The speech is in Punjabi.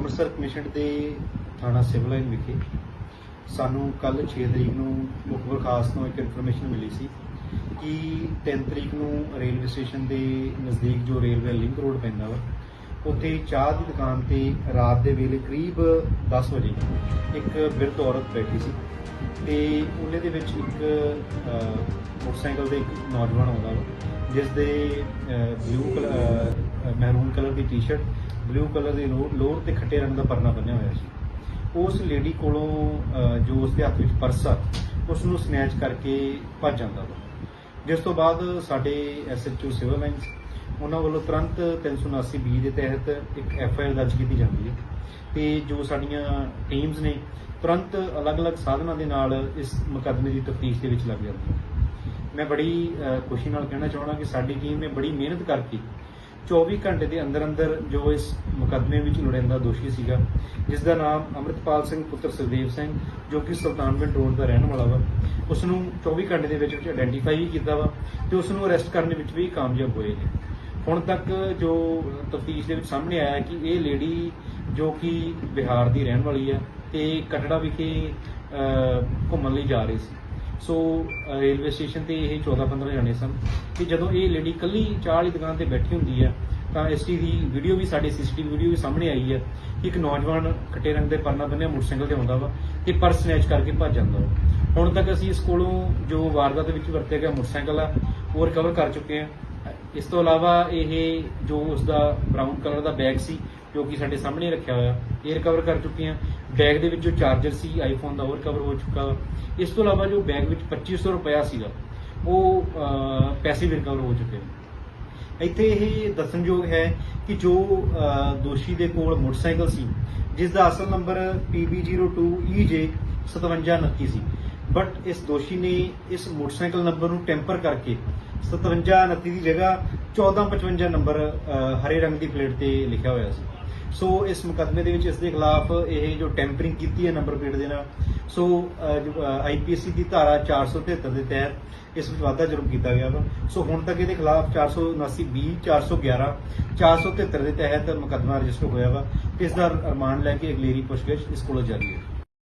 ਅੰਮ੍ਰਿਤਸਰ ਕਮਿਸ਼ਨ ਦੇ ਥਾਣਾ ਸਿਵਲ ਲਾਈਨ ਵਿਖੇ ਸਾਨੂੰ ਕੱਲ 6 ਤਰੀਕ ਨੂੰ ਮੁਖਬਰ ਖਾਸ ਤੋਂ ਇੱਕ ਇਨਫੋਰਮੇਸ਼ਨ ਮਿਲੀ ਸੀ ਕਿ 3 ਤਰੀਕ ਨੂੰ ਰੇਲਵੇ ਸਟੇਸ਼ਨ ਦੇ ਨਜ਼ਦੀਕ ਜੋ ਰੇਲਵੇ ਲਿੰਕ ਰੋਡ ਪੈਂਦਾ ਵਾ, ਉੱਥੇ ਚਾਹ ਦੀ ਦੁਕਾਨ ਤੇ ਰਾਤ ਦੇ ਵੇਲੇ ਕਰੀਬ 10 ਵਜੇ ਇੱਕ ਬਿਰਧ ਔਰਤ ਬੈਠੀ ਸੀ ਤੇ ਉਹਨੇ ਦੇ ਵਿੱਚ ਇੱਕ ਮੋਟਰਸਾਈਕਲ ਦੇ ਇੱਕ ਨੌਜਵਾਨ ਆਉਂਦਾ ਵਾ ਜਿਸ ਦੇ ਬਲੂ ਕਲਰ ਮਹਿਰੂਨ ਕਲਰ ਦੀ ਟੀ-ਸ਼ਰਟ ਬਲੂ ਕਲਰ ਦੀ ਲੋ- ਲੋਅਰ ਤੇ ਖੱਟੇ ਰੰਗ ਦਾ ਪਰਨਾ ਬੰਨਿਆ ਹੋਇਆ ਸੀ। ਉਸ ਲੇਡੀ ਕੋਲੋਂ ਜੋ ਉਸ ਦੇ ਹੱਥ ਵਿੱਚ ਪਰਸ ਆ ਉਸ ਨੂੰ ਸਨੈਚ ਕਰਕੇ ਭੱਜ ਜਾਂਦਾ ਵਾ। ਜਿਸ ਤੋਂ ਬਾਅਦ ਸਾਡੇ ਐਸਐਚਓ ਸਿਵਲ ਲਾਈਨਸ ਉਹਨਾਂ ਵੱਲੋਂ ਤੁਰੰਤ 379 ਬੀ ਦੇ ਤਹਿਤ ਇੱਕ ਐਫਆਈਆਰ ਦਰਜ ਕੀਤੀ ਜਾਂਦੀ ਹੈ। ਤੇ ਜੋ ਸਾਡੀਆਂ ਟੀਮਸ ਨੇ, ਤੁਰੰਤ ਅਲੱਗ-ਅਲੱਗ ਸਾਧਨਾਂ ਦੇ ਨਾਲ ਇਸ ਮੁਕੱਦਮੇ ਦੀ ਤਫਤੀਸ਼ ਦੇ ਵਿੱਚ ਲੱਗ ਜਾਂਦੀਆਂ ਮੈਂ ਬੜੀ ਖੁਸ਼ੀ ਨਾਲ ਕਹਿਣਾ ਚਾਹੁੰਦਾ ਕਿ ਸਾਡੀ ਟੀਮ ਨੇ ਬੜੀ ਮਿਹਨਤ ਕਰਕੇ 24 ਘੰਟੇ ਦੇ ਅੰਦਰ ਅੰਦਰ ਜੋ ਇਸ ਮੁਕੱਦਮੇ ਵਿੱਚ ਲੋੜੀਂਦਾ ਦੋਸ਼ੀ ਸੀਗਾ, ਜਿਸ ਦਾ ਨਾਮ ਅਮਰਿਤਪਾਲ ਸਿੰਘ ਪੁੱਤਰ ਸੁਖਦੇਵ ਸਿੰਘ, ਜੋ ਕਿ ਸੁਲਤਾਨਵਿੰਡ ਰੋਡ ਦਾ ਰਹਿਣ ਵਾਲਾ ਵਾ ਉਸ ਨੂੰ 24 ਘੰਟੇ ਦੇ ਵਿੱਚ ਵਿੱਚ ਆਇਡੈਂਟੀਫਾਈ ਵੀ ਕੀਤਾ ਵਾ ਤੇ ਉਸ ਨੂੰ ਅਰੈਸਟ ਕਰਨ ਵਿੱਚ ਵੀ ਕਾਮਯਾਬ ਹੋਏ ਨੇ। ਹੁਣ ਤੱਕ ਜੋ ਤਫਤੀਸ਼ ਦੇ ਵਿੱਚ ਸਾਹਮਣੇ ਆਇਆ ਕਿ ਇਹ ਲੇਡੀ ਜੋ ਕਿ ਬਿਹਾਰ ਦੀ ਰਹਿਣ ਵਾਲੀ ਹੈ ਤੇ ਕਟੜਾ ਵਿਖੇ ਘੁੰਮਣ ਲਈ ਜਾ ਰਹੀ ਸੀ। ਸੋ ਰੇਲਵੇ ਸਟੇਸ਼ਨ ਤੇ ਇਹ 14-15 ਜਾਣੇ ਸਨ ਕਿ ਜਦੋਂ ਇਹ ਲੇਡੀ ਕੱਲੀ ਚਾਹ ਵਾਲੀ ਦੁਕਾਨ ਤੇ ਬੈਠੀ ਹੁੰਦੀ ਹੈ, ਤਾਂ ਇਸ ਦੀ ਵੀਡੀਓ ਵੀ ਸਾਡੇ ਸੀਸੀਟੀਵੀ ਵੀਡੀਓ ਵੀ ਸਾਹਮਣੇ ਆਈ ਹੈ ਕਿ ਇੱਕ ਨੌਜਵਾਨ ਖੱਟੇ ਰੰਗ ਦੇ ਪਰਨਾ ਬੰਨਿਆ ਮੋਟਰਸਾਈਕਲ ਤੇ ਆਉਂਦਾ ਵਾ ਤੇ ਪਰਸ ਸਨੈਚ ਕਰਕੇ ਭੱਜ ਜਾਂਦਾ ਵਾ। ਹੁਣ ਤੱਕ ਅਸੀਂ ਇਸ ਕੋਲੋਂ ਜੋ ਵਾਰਦਾਤ ਵਿੱਚ ਵਰਤਿਆ ਗਿਆ ਮੋਟਰਸਾਈਕਲ ਆ, ਉਹ ਰਿਕਵਰ ਕਰ ਚੁੱਕੇ ਹਾਂ। ਇਸ ਤੋਂ ਇਲਾਵਾ ਇਹ ਜੋ ਉਸ ਦਾ ਬ੍ਰਾਊਨ ਕਲਰ ਦਾ ਬੈਗ ਸੀ ਜੋ ਕਿ ਸਾਡੇ ਸਾਹਮਣੇ ਰੱਖਿਆ ਹੋਇਆ, ਇਹ ਰਿਕਵਰ ਕਰ ਚੁੱਕੇ ਹਾਂ। ਬੈਗ ਦੇ ਵਿੱਚ ਜੋ ਚਾਰਜਰ ਸੀ ਆਈਫੋਨ ਦਾ, ਉਹ ਰਿਕਵਰ ਹੋ ਚੁੱਕਾ ਇਸ ਤੋਂ ਇਲਾਵਾ ਜੋ ਬੈਗ ਵਿੱਚ 2500 ਰੁਪਇਆ ਸੀਗਾ, ਉਹ ਪੈਸੇ ਵੀ ਰਿਕਵਰ ਹੋ ਚੁੱਕੇ ਨੇ। ਇੱਥੇ ਇਹ ਦੱਸਣਯੋਗ ਹੈ ਕਿ ਜੋ ਦੋਸ਼ੀ ਦੇ ਕੋਲ ਮੋਟਰਸਾਈਕਲ ਸੀ, ਜਿਸ ਦਾ ਅਸਲ ਨੰਬਰ PB02EJ 5729 ਸੀ। ਬਟ ਇਸ ਦੋਸ਼ੀ ਨੇ ਇਸ ਮੋਟਰਸਾਈਕਲ ਨੰਬਰ ਨੂੰ ਟੈਂਪਰ ਕਰਕੇ 5729 ਦੀ ਜਗ੍ਹਾ 1455 ਨੰਬਰ ਹਰੇ ਰੰਗ ਦੀ ਪਲੇਟ ਤੇ ਲਿਖਿਆ ਹੋਇਆ ਸੀ। ਸੋ ਇਸ ਮੁਕੱਦਮੇ ਦੇ ਵਿੱਚ ਇਸ ਦੇ ਖਿਲਾਫ ਇਹ ਜੋ ਟੈਂਪਰਿੰਗ ਕੀਤੀ ਹੈ ਨੰਬਰ ਪਲੇਟ ਦੇ ਨਾਲ, ਸੋ ਆਈਪੀਸੀ ਦੀ ਧਾਰਾ 473 ਦੇ ਤਹਿਤ ਇਸ ਵਿੱਚ ਵਾਧਾ ਜੁਰਮ ਕੀਤਾ ਗਿਆ ਵਾ। ਸੋ ਹੁਣ ਤੱਕ ਇਹਦੇ ਖਿਲਾਫ 479 ਬੀ 411 473 ਦੇ ਤਹਿਤ ਮੁਕੱਦਮਾ ਰਜਿਸਟਰ ਹੋਇਆ ਵਾ। ਇਸ ਦਾ ਰਿਮਾਂਡ ਲੈ ਕੇ ਅਗਲੇਰੀ ਪੁੱਛਗਿੱਛ ਇਸ ਕੋਲੋਂ ਜਾਰੀ ਹੈ।